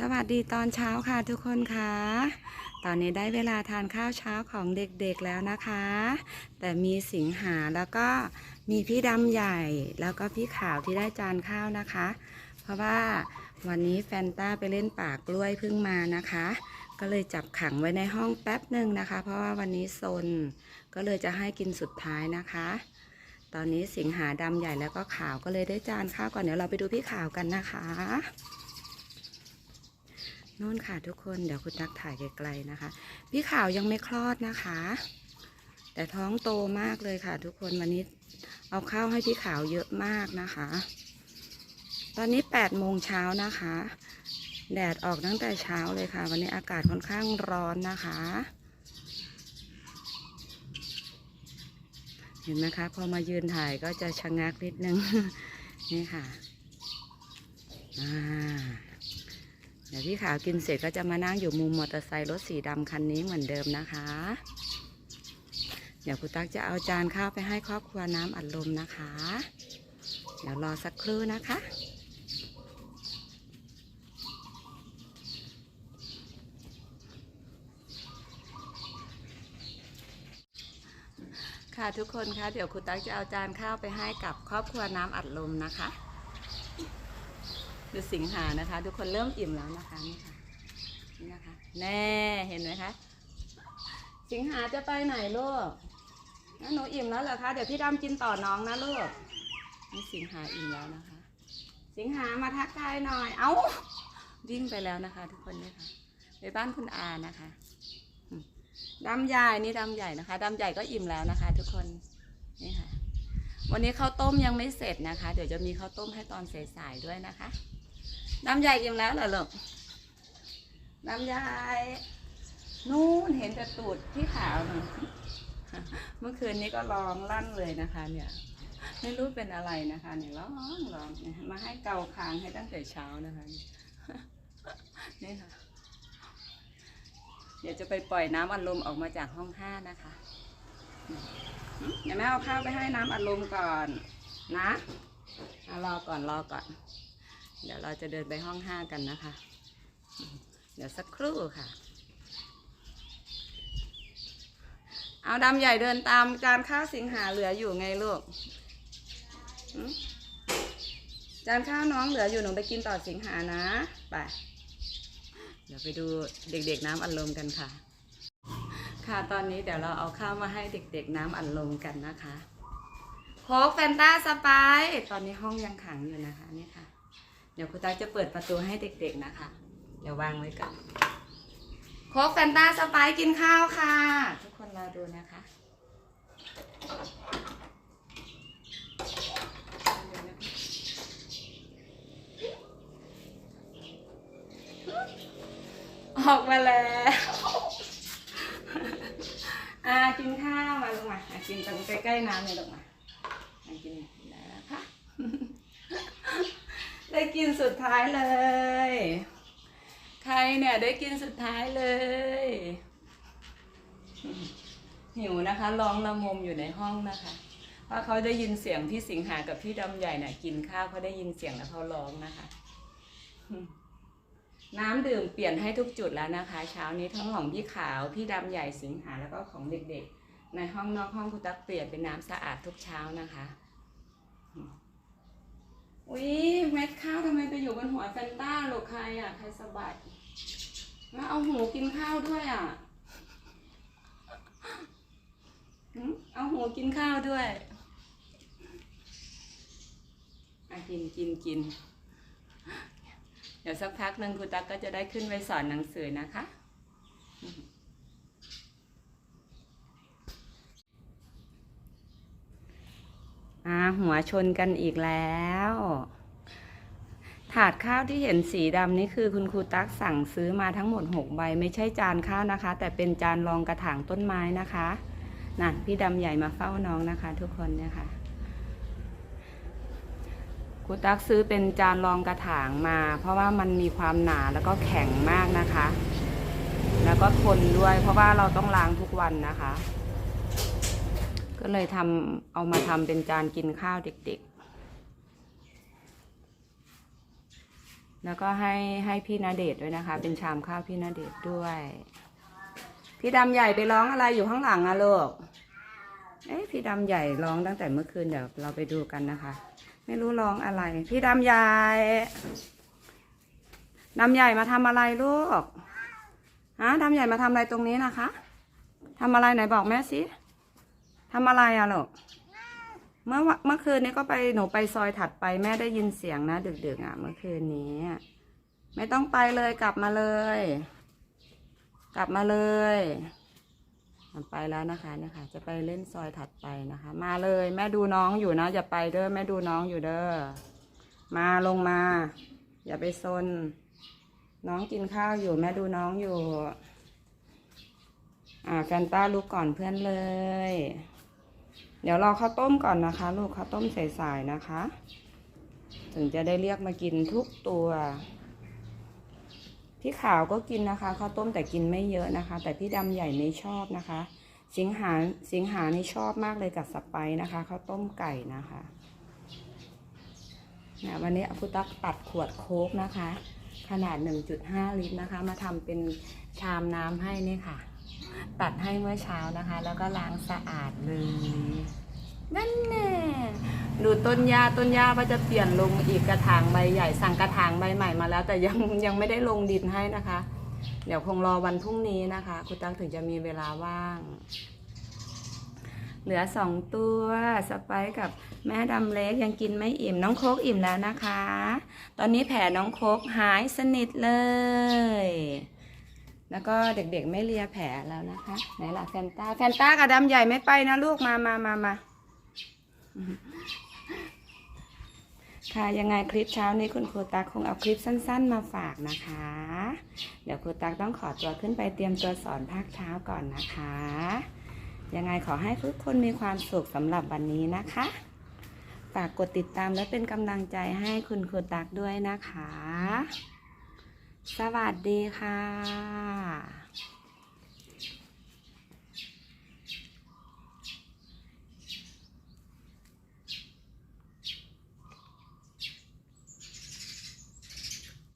สวัสดีตอนเช้าค่ะทุกคนค่ะ ตอนนี้ได้เวลาทานข้าวเช้าของเด็กๆแล้วนะคะ แต่มีสิงหาแล้วก็มีพี่ดำใหญ่แล้วก็พี่ขาวที่ได้จานข้าวนะคะ เพราะว่าวันนี้แฟนต้าไปเล่นป่ากล้วยเพิ่งมานะคะ ก็เลยจับขังไว้ในห้องแป๊บหนึ่งนะคะ เพราะว่าวันนี้ซนก็เลยจะให้กินสุดท้ายนะคะ ตอนนี้สิงหาดำใหญ่แล้วก็ขาวก็เลยได้จานข้าวก่อนเดี๋ยวเราไปดูพี่ขาวกันนะคะ นู่นค่ะทุกคนเดี๋ยวคุณตักถ่ายไกลๆนะคะ พี่ขาวยังไม่คลอดนะคะ แต่ท้องโตมากเลยค่ะ ทุกคนวันนี้เอาข้าวให้พี่ขาวเยอะมากนะคะ ตอนนี้8ปดโมงเช้านะคะ แดดออกตั้งแต่เช้าเลยค่ะ วันนี้อากาศค่อนข้างร้อนนะคะ เห็นไหมคะ พอมายืนถ่ายก็จะชะงักนิดนึง นี่ค่ะอ่า ดี๋ยวพี่ขาวกินเสร็จก็จะมานั่งอยู่มุมมอเตอร์ไซค์รถสีดำคันนี้เหมือนเดิมนะคะ เดี๋ยวคุณตั๊กจะเอาจานข้าวไปให้ครอบครัวน้ำอัดลมนะคะ เดี๋ยวรอสักครู่นะคะค่ะทุกคนคะเดี๋ยวคุณตั๊กจะเอาจานข้าวไปให้กับครอบครัวน้ำอัดลมนะคะ ดูสิงหานะคะ ทุกคนเริ่มอิ่มแล้วนะคะนี่ค่ะนี่นะคะ แน่เห็นไหมคะ สิงหาจะไปไหนลูกนะหนูอิ่มแล้วเหรอคะ เดี๋ยวพี่ดำกินต่อน้องนะลูกนี่สิงหาอิ่มแล้วนะคะ สิงหามาทักทายหน่อย เอ้าวิ่งไปแล้วนะคะ ทุกคนนี่ค่ะไปบ้านคุณอานะคะดำใหญ่นี่ดำใหญ่นะคะดำใหญ่ก็อิ่มแล้วนะคะ ทุกคนนี่ค่ะวันนี้ข้าวต้มยังไม่เสร็จนะคะ เดี๋ยวจะมีข้าวต้มให้ตอนสายๆด้วยนะคะ น้ำใหญ่อิ่มแล้วเหรอลูกน้ำใหญ่นู่นเห็นแต่ตูดที่ขาวเมื่อคืนนี้ก็ร้องลั่นเลยนะคะ เนี่ย ไม่รู้เป็นอะไรนะคะ เนี่ยร้องร้องมาให้เกาคางให้ตั้งแต่เช้านะคะนี่ค่ะ เดี๋ยวจะไปปล่อยน้ำอัดลมออกมาจากห้องห้านะคะเดี๋ยวแม่เอาข้าวไปให้น้ำอัดลมก่อนนะรอก่อนรอก่อน เดี๋ยวเราจะเดินไปห้องห้ากันนะคะ เดี๋ยวสักครู่ค่ะ เอาดำใหญ่เดินตามจานข้าวสิงหาเหลืออยู่ไงลูกจานข้าวน้องเหลืออยู่หนูไปกินต่อสิงหานะ ไป เดี๋ยวไปดูเด็กๆน้ำอัดลมกันค่ะ ค่ะตอนนี้เดี๋ยวเราเอาข้าวมาให้เด็กๆน้ำอัดลมกันนะคะโค้กแฟนตาสไปตอนนี้ห้องยังขังอยู่นะคะนี่ค่ะ เดี๋ยวคุณตาจะเปิดประตูให้เด็กๆนะคะ เดี๋ยววางไว้ก่อนโค้กแฟนตาสไปร์กินข้าวค่ะ ทุกคนรอดูนะคะออกมาแล้วอ่ากินข้าวมาลงมาอะกินตรงใกล้ๆน้ำเลยลงมาอะกินนะคะ ได้ กินสุดท้ายเลย ใครเนี่ยได้กินสุดท้ายเลย หิวนะคะร้องละมมอยู่ในห้องนะคะเพราะเขาได้ยินเสียงพี่สิงหากับพี่ดำใหญ่เนี่ยกินข้าวเขาได้ยินเสียงแล้วเขาร้องนะคะน้ำดื่มเปลี่ยนให้ทุกจุดแล้วนะคะ เช้านี้ทั้งของพี่ขาวพี่ดำใหญ่สิงหาแล้วก็ของเด็กๆ ในห้องนอกห้องคุณตักเปลี่ยนเป็นน้ำสะอาดทุกเช้านะคะ อุ้ยเม็ดข้าวทำไมไปอยู่บนหัวแฟนต้าหรอใครอะใครสะบัดแล้วเอาหูกินข้าวด้วยอะเอาหูกินข้าวด้วยอะกินกินกิน เดี๋ยวสักพักหนึ่งคุณตั๊กก็จะได้ขึ้นไปสอนหนังสือนะคะ หัวชนกันอีกแล้ว ถาดข้าวที่เห็นสีดำนี่คือคุณครูตั๊กสั่งซื้อมาทั้งหมด 6 ใบ ไม่ใช่จานข้าวนะคะ แต่เป็นจานรองกระถางต้นไม้นะคะนั่นพี่ดำใหญ่มาเฝ้าน้องนะคะ ทุกคนเนี่ยค่ะครูตั๊กซื้อเป็นจานรองกระถางมา เพราะว่ามันมีความหนาแล้วก็แข็งมากนะคะ แล้วก็ทนด้วยเพราะว่าเราต้องล้างทุกวันนะคะ ก็เลยทำเอามาทำเป็นจานกินข้าวเด็กๆ แล้วก็ให้ให้พี่นาเดชด้วยนะคะ เป็นชามข้าวพี่นาเดชด้วย พี่ดำใหญ่ไปร้องอะไรอยู่ข้างหลังอะลูกเอ๊ะพี่ดำใหญ่ร้องตั้งแต่เมื่อคืนเดี๋ยวเราไปดูกันนะคะ ไม่รู้ร้องอะไร พี่ดำใหญ่ดำใหญ่มาทำอะไรลูกฮะดำใหญ่มาทำอะไรตรงนี้นะคะทำอะไรไหนบอกแม่สิ ทำอะไรอะลูกเมื่อวะเมื่อคืนนี้ก็ไปหนูไปซอยถัดไปแม่ได้ยินเสียงนะดึกๆอะ เมื่อคืนนี้ ไม่ต้องไปเลยกลับมาเลย กลับมาเลยไปแล้วนะคะเนี่ยค่ะ จะไปเล่นซอยถัดไปนะคะ มาเลย แม่ดูน้องอยู่นะอย่าไปเด้อแม่ดูน้องอยู่เด้อมาลงมา อย่าไปซนน้องกินข้าวอยู่ แม่ดูน้องอยู่ อ่าแฟนต้าลุกก่อนเพื่อนเลย เดี๋ยวรอข้าวต้มก่อนนะคะ ลูกข้าวต้มใสๆนะคะ ถึงจะได้เรียกมากินทุกตัวพี่ขาวก็กินนะคะข้าวต้มแต่กินไม่เยอะนะคะ แต่พี่ดำใหญ่ไม่ชอบนะคะ สิงหาสิงหานี่ชอบมากเลยกับสไปนะคะข้าวต้มไก่นะคะนี่ยวันนี้อาพุตักตัดขวดโค้กนะคะ ขนาด 1.5 ลิตรนะคะ มาทำเป็นชามน้ำให้นี่ค่ะ ตัดให้เมื่อเช้านะคะ แล้วก็ล้างสะอาดเลย นั่นแน่ดูต้นยาต้นยาว่าจะเปลี่ยนลงอีกกระถางใบใหญ่สั่งกระถางใบใหม่มาแล้ว แต่ยังยังไม่ได้ลงดินให้นะคะ เดี๋ยวคงรอวันพรุ่งนี้นะคะคุณตั๊กถึงจะมีเวลาว่าง เหลือสองตัวสไปซ์กับแม่ดำเล็กยังกินไม่อิ่มน้องโคกอิ่มแล้วนะคะ ตอนนี้แผลน้องโคกหายสนิทเลย แล้วก็เด็กๆไม่เลียแผลแล้วนะคะ ไหนล่ะแฟนตาแฟนตากับดำใหญ่ไม่ไปนะลูกมามามามาค่ะยังไงคลิปเช้านี้คุณครูตักคงเอาคลิปสั้น ๆ มาฝากนะคะ เดี๋ยวครูตักต้องขอตัวขึ้นไปเตรียมตัวสอนภาคเช้าก่อนนะคะ ยังไงขอให้ทุกคนมีความสุขสำหรับวันนี้นะคะ ฝากกดติดตามและเป็นกำลังใจให้คุณครูตักด้วยนะคะ สวัสดีค่ะ 啊。